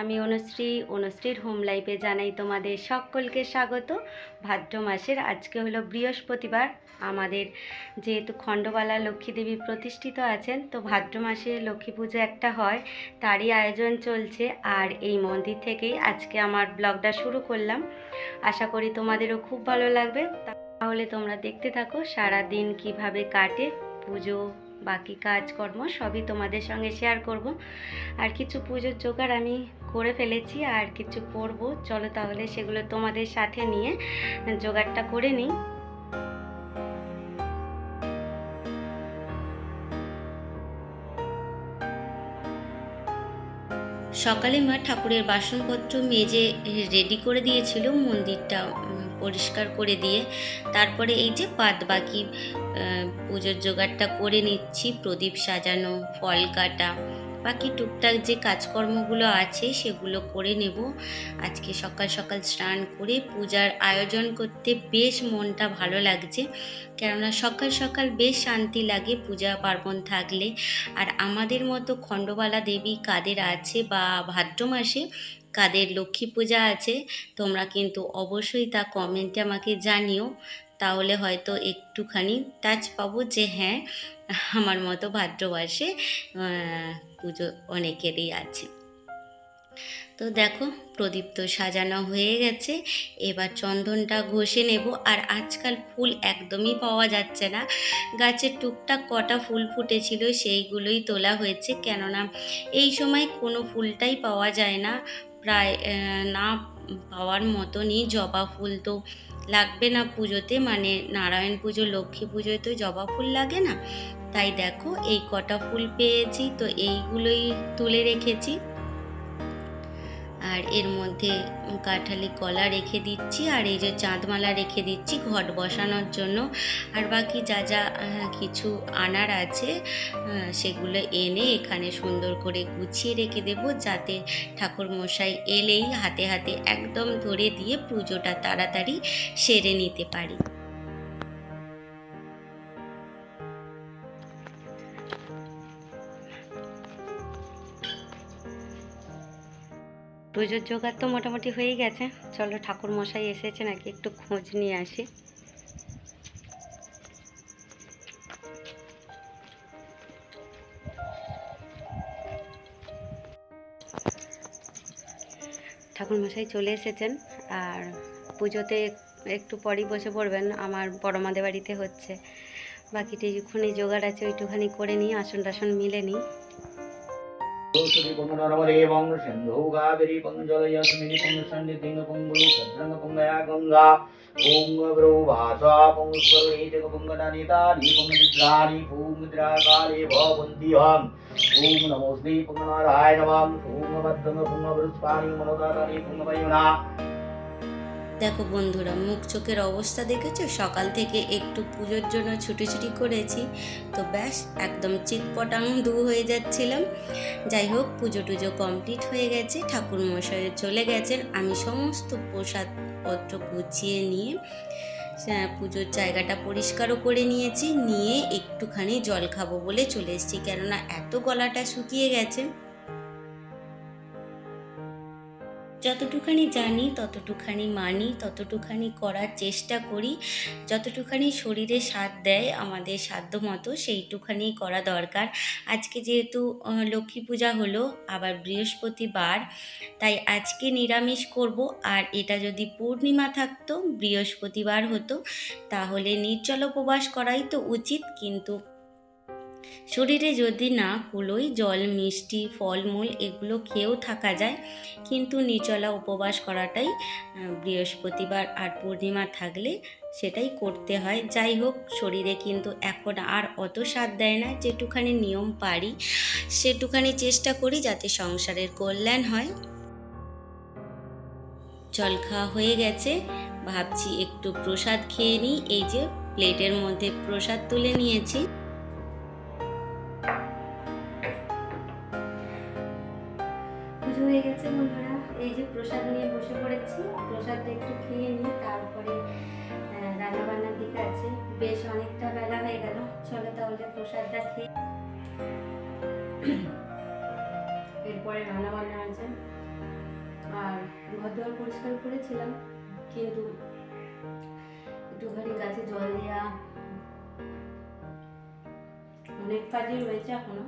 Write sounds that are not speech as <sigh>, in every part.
আমি অনুশ্রী, অনুশ্রীর হোম লাইফে জানাই তোমাদের সকলকে স্বাগত। ভাদ্র মাসের আজকে হলো বৃহস্পতিবার। আমাদের যেহেতু খণ্ডবালা লক্ষ্মী দেবী প্রতিষ্ঠিত আছেন, তো ভাদ্র মাসে লক্ষ্মী পুজো একটা হয়, তারই আয়োজন চলছে। আর এই মন্দির থেকেই আজকে আমার ব্লগটা শুরু করলাম। আশা করি তোমাদেরও খুব ভালো লাগবে। তাহলে তোমরা দেখতে থাকো সারা দিন কীভাবে কাটে পুজো বাকি কাজকর্ম সবই তোমাদের সঙ্গে শেয়ার করব। আর কিছু পুজোর জোগাড় আমি করে ফেলেছি, আর কিছু করব। চলো তাহলে সেগুলো তোমাদের সাথে নিয়ে জোগাড়টা করে নিই। সকালে মা ঠাকুরের বাসনপত্র মেজে রেডি করে দিয়েছিল মন্দিরটা পরিষ্কার করে দিয়ে তারপরে এই যে বাদ বাকি পুজোর জোগাড়টা করে নিচ্ছি, প্রদীপ সাজানো, ফল কাটা, বাকি টুকটাক যে কাজকর্মগুলো আছে সেগুলো করে নেব। আজকে সকাল সকাল স্নান করে পূজার আয়োজন করতে বেশ মনটা ভালো লাগছে, কেননা সকাল সকাল বেশ শান্তি লাগে পূজা পার্বণ থাকলে। আর আমাদের মতো খণ্ডবালা দেবী কাদের আছে বা ভাদ্র মাসে কাদের লক্ষ্মী পূজা আছে, তোমরা কিন্তু অবশ্যই তা কমেন্টে আমাকে জানিও। তাহলে হয়তো একটুখানি টাচ পাবো যে হ্যাঁ আমার মতো ভাদ্রবাসে পুজো অনেকেরই আছে। তো দেখো, প্রদীপ তো সাজানো হয়ে গেছে, এবার চন্দনটা ঘষে নেব। আর আজকাল ফুল একদমই পাওয়া যাচ্ছে না। গাছের টুকটাক কটা ফুল ফুটেছিল, সেইগুলোই তোলা হয়েছে। কেননা, এই সময় কোনো ফুলটাই পাওয়া যায় না। প্রায় না পাওয়ার মতনই জবা ফুল তো লাগবে না পুজোতে। মানে নারায়ণ পুজো, লক্ষ্মী পুজোয় তো জবা ফুল লাগে না। তাই দেখো, এই কটা ফুল পেয়েছি, তো এইগুলোই তুলে রেখেছি। আর এর মধ্যে কাঁঠালি কলা রেখে দিচ্ছি, আর এই যে চাঁদমালা রেখে দিচ্ছি ঘট বসানোর জন্য। আর বাকি যা যা কিছু আনার আছে সেগুলো এনে এখানে সুন্দর করে গুছিয়ে রেখে দেব যাতে ঠাকুর মশাই এলেই হাতে হাতে একদম ধরে দিয়ে পুজোটা তাড়াতাড়ি সেরে নিতে পারি। পুজোর জোগাড় তো মোটামুটি হয়েই গেছে। চলো ঠাকুর মশাই এসেছে নাকি একটু খোঁজ নিয়ে আসি। ঠাকুর মশাই চলে এসেছেন আর পুজোতে একটু পরই বসে পড়বেন, আমার বড় মাদের বাড়িতে হচ্ছে। বাকিটি যখনই জোগাড় আছে ওইটুখানি করে নিই আসন টাসন মিলে নিই। ौषधि पुनरवदेवं सिन्धौ कावेरी पङ्गजलयस्मिनि पुंसन्निधिं पुङ्गुरु भद्रङ्ग पुङ्गया गङ्गा पुङ्गव्रौ भासा पुङ्गस्वरेतकपुङ्गनानितानि पुङ्गनिद्राणि पुङ्गद्राकाले भवन्तिहम् ॐ नमोऽस्ति पुङ्गनाराय नमः पुङ्गभद्रङ्ग पुङ्गवृष्पाणि मनोदातानि पुङ्गमयुना দেখো বন্ধুরা, মুখ চোখের অবস্থা দেখেছ? সকাল থেকে একটু পুজোর জন্য ছুটি করেছি, তো ব্যাস একদম চিটপটাং দু হয়ে যাচ্ছিলাম। যাই হোক, পুজো টুজো কমপ্লিট হয়ে গেছে ঠাকুর মশাই চলে গেছেন। আমি সমস্ত প্রসাদপত্র গুছিয়ে নিয়ে পুজোর জায়গাটা পরিষ্কারও করে নিয়েছি, নিয়ে একটুখানি জল খাব বলে চলে এসেছি। কেননা এত গলাটা শুকিয়ে গেছে। যতটুখানি জানি, ততটুখানি মানি, ততটুখানি করার চেষ্টা করি। যতটুখানি শরীরে স্বাদ দেয়, আমাদের সাধ্য মতো সেইটুখানি করা দরকার। আজকে যেহেতু লক্ষ্মী পূজা হলো, আবার বৃহস্পতিবার, তাই আজকে নিরামিষ করব। আর এটা যদি পূর্ণিমা থাকতো, বৃহস্পতিবার হতো, তাহলে নির্জল উপবাস করাই তো উচিত। কিন্তু শরীরে যদি না কুলোই জল, মিষ্টি, ফলমূল এগুলো খেয়েও থাকা যায়। কিন্তু নিচলা উপবাস করাটাই বৃহস্পতিবার আর পূর্ণিমা থাকলে সেটাই করতে হয়। যাই হোক, শরীরে কিন্তু এখন আর অত স্বাদ দেয় না, যেটুখানি নিয়ম পারি, সেটুখানি চেষ্টা করি যাতে সংসারের কল্যাণ হয়। জল খাওয়া হয়ে গেছে, ভাবছি একটু প্রসাদ খেয়ে নিই। এই যে, প্লেটের মধ্যে প্রসাদ তুলে নিয়েছি। হয়ে গেছে বন্ধুরা। এই যে প্রসাদ নিয়ে বসে পড়েছি। প্রসাদটা একটু খেয়ে নিই, তারপরে রান্না বান্নার দিকে আছে। বেশ অনেকটা বেলা হয়ে গেল। চলো তাহলে প্রসাদটা খেয়ে এরপরে রান্না বান্না আছে ঘর দুয়ার পরিষ্কার করেছিলাম, কিন্তু একটুখানি গাছে জল দেওয়া অনেক কাজই রয়েছে এখনও।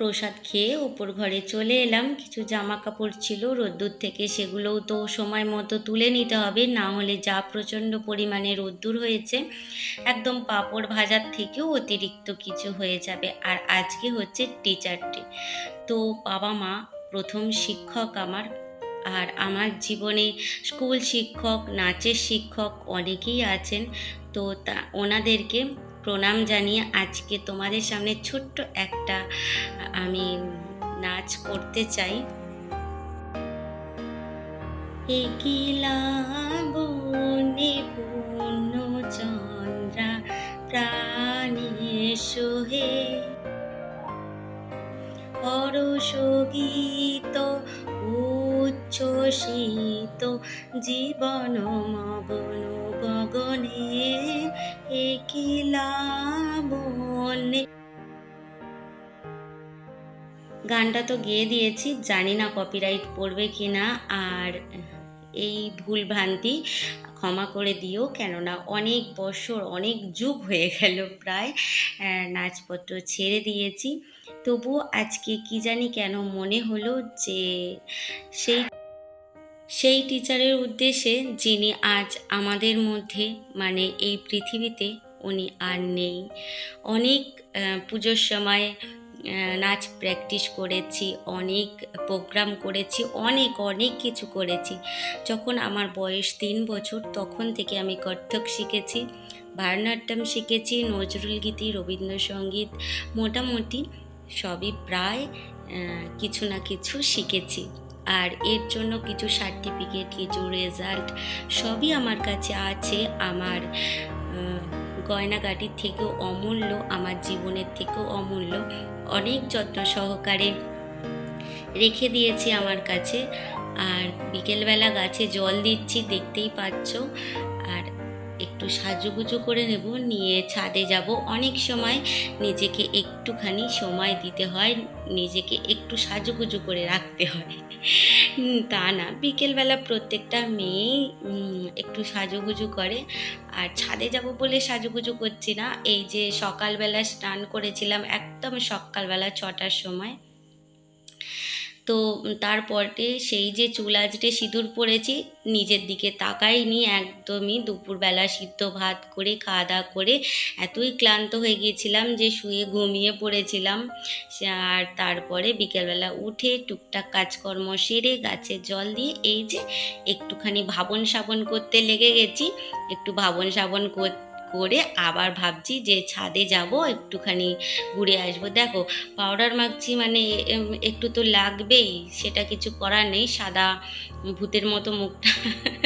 প্রসাদ খেয়ে ওপর ঘরে চলে এলাম। কিছু জামা কাপড় ছিল, রোদ্দুর থেকে সেগুলোও তো সময় মতো তুলে নিতে হবে, না হলে যা প্রচণ্ড পরিমাণে রোদ্দুর হয়েছে, একদম পাঁপড় ভাজার থেকেও অতিরিক্ত কিছু হয়ে যাবে। আর আজকে হচ্ছে টিচার ডে তো বাবা মা প্রথম শিক্ষক আমার, আর আমার জীবনে স্কুল শিক্ষক, নাচের শিক্ষক অনেকেই আছেন। তো তা, ওনাদেরকে প্রণাম জানিয়ে আজকে তোমাদের সামনে ছোট্ট একটা, আমি নাচ করতে চাই। একিলা বনে উচ্ছ্বসিত জীবন মগন গগনে। একিলা গানটা তো গেয়ে দিয়েছি, জানি না কপিরাইট পড়বে কি না আর এই ভুল ভ্রান্তি ক্ষমা করে দিও, কেননা অনেক বছর, অনেক যুগ হয়ে গেল প্রায় নাচপত্র ছেড়ে দিয়েছি। তবু আজকে কি জানি কেন মনে হলো যে সেই সেই টিচারের উদ্দেশ্যে যিনি আজ আমাদের মধ্যে মানে এই পৃথিবীতে উনি আর নেই। অনেক পুজোর সময় নাচ প্র্যাকটিস করেছি, অনেক প্রোগ্রাম করেছি, অনেক অনেক কিছু করেছি। যখন আমার বয়স তিন বছর, তখন থেকে আমি কত্থক শিখেছি, ভারতনাট্যম শিখেছি, নজরুল গীতি, রবীন্দ্রসঙ্গীত, মোটামুটি সবই প্রায় কিছু না কিছু শিখেছি। আর এর জন্য কিছু সার্টিফিকেট কিছু রেজাল্ট সবই আমার কাছে আছে। আমার গয়নাগাটির থেকেও অমূল্য, আমার জীবনের থেকেও অমূল্য। অনেক যত্ন সহকারে রেখে দিয়েছি আমার কাছে। আর বিকেলবেলা গাছে জল দিচ্ছি, দেখতেই পাচ্ছ। আর একটু সাজুগুজু করে নেব, নিয়ে ছাদে যাব। অনেক সময় নিজেকে একটুখানি সময় দিতে হয়, নিজেকে একটু সাজুগুজু করে রাখতে হয়। তা না। বিকেলবেলা প্রত্যেকটা মেয়েই একটু সাজুগুজু করে। আর ছাদে যাব বলে সাজুগুজু করছি না। এই যে সকালবেলা স্নান করেছিলাম, একদম সকালবেলা ছটার সময়। তো তারপরে সেই যে চুল আজটে সিঁদুর পরেছি, নিজের দিকে তাকাইনি, একদমই দুপুরবেলা সিদ্ধ ভাত করে, খাওয়া দাওয়া করে এতই ক্লান্ত হয়ে গিয়েছিলাম যে শুয়ে ঘুমিয়ে পড়েছিলাম। আর তারপরে বিকেলবেলা উঠে টুকটাক কাজকর্ম সেরে গাছে জল দিয়ে এই যে একটুখানি ভাবন সাবন করতে লেগে গেছি। একটু ভাবন সাবন কর- করে আবার ভাবছি যে ছাদে যাব, একটুখানি ঘুরে আসব। দেখো পাউডার মাখছি মানে একটু তো লাগবেই, সেটা কিছু করার নেই, সাদা ভূতের মতো মুখটা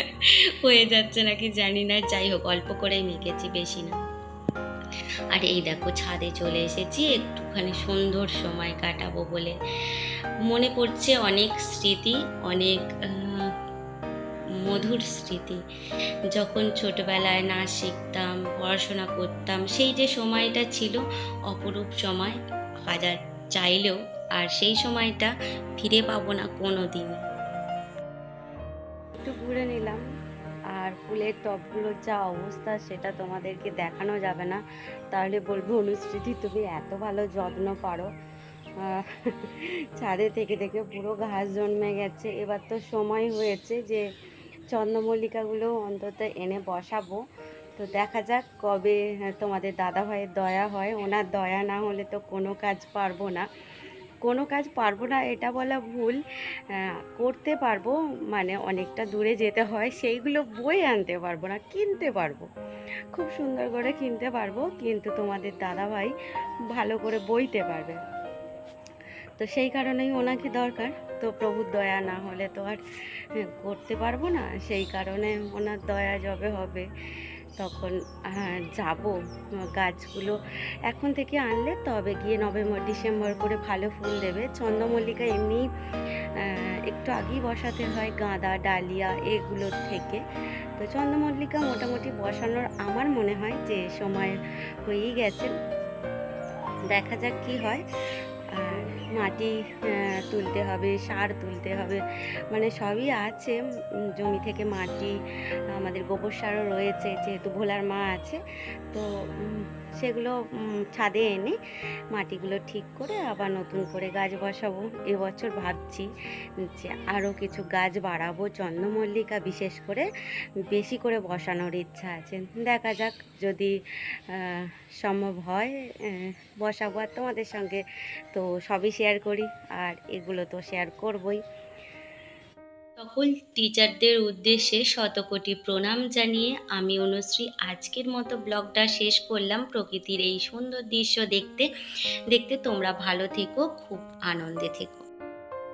<laughs> হয়ে যাচ্ছে নাকি জানি না। যাই হোক, অল্প করেই মেখেছি, বেশি না। আর এই দেখো, ছাদে চলে এসেছি, একটুখানি সুন্দর সময় কাটাবো বলে। মনে পড়ছে অনেক স্মৃতি, অনেক মধুর স্মৃতি। যখন ছোটবেলায় নাচ শিখতাম, পড়াশোনা করতাম, সেই যে সময়টা ছিল, অপরূপ সময় হাজার চাইলেও আর সেই সময়টা ফিরে পাবো না কোনো দিন একটু ঘুরে নিলাম। আর ফুলের টবগুলোর যা অবস্থা, সেটা তোমাদেরকে দেখানো যাবে না। তাহলে বলব অনুস্মৃতি তুমি এত ভালো যত্ন পারো। ছাদে থেকে থেকে পুরো ঘাস জন্মে গেছে। এবার তো সময় হয়েছে যে চন্দ্রমল্লিকাগুলো অন্তত এনে বসাবো। তো দেখা যাক কবে তোমাদের দাদা ভাইয়ের দয়া হয়। ওনার দয়া না হলে তো কোনো কাজ পারব না। কোনো কাজ পারব না, এটা বলা ভুল। করতে পারব মানে অনেকটা দূরে যেতে হয়। সেইগুলো বই আনতে পারব না, কিনতে পারব। খুব সুন্দর করে কিনতে পারব, কিন্তু তোমাদের দাদা ভাই ভালো করে বইতে পারবে। তো সেই কারণেই ওনাকে দরকার। তো প্রভুর দয়া না হলে তো আর করতে পারব না। সেই কারণে ওনার দয়া যবে হবে, তখন যাব। গাছগুলো এখন থেকে আনলে তবে গিয়ে নভেম্বর, ডিসেম্বর করে ভালো ফুল দেবে। চন্দ্রমল্লিকা এমনি একটু আগেই বসাতে হয়, গাঁদা, ডালিয়া এগুলোর থেকে। তো চন্দ্রমল্লিকা মোটামুটি বসানোর আমার মনে হয় যে সময় হয়েই গেছে। দেখা যাক কি হয়। মাটি তুলতে হবে, সার তুলতে হবে মানে সবই আছে। জমি থেকে মাটি, আমাদের গোবর সারও রয়েছে, যেহেতু ভোলার মা আছে, তো সেগুলো ছাদে এনে মাটিগুলো ঠিক করে আবার নতুন করে গাছ বসাবো। এবছর ভাবছি যে আরও কিছু গাছ বাড়াবো, চন্দ্রমল্লিকা বিশেষ করে বেশি করে বসানোর ইচ্ছা আছে। দেখা যাক যদি সম্ভব হয় বসাবো। আর তোমাদের সঙ্গে তো সবই শেয়ার করি আর এগুলো তো শেয়ার করবই। সকল টিচারদের উদ্দেশ্যে শতকোটি প্রণাম জানিয়ে আমি অনুশ্রী আজকের মতো ব্লগটা শেষ করলাম। প্রকৃতির এই সুন্দর দৃশ্য দেখতে দেখতে তোমরা ভালো থেকো, খুব আনন্দে থেকো।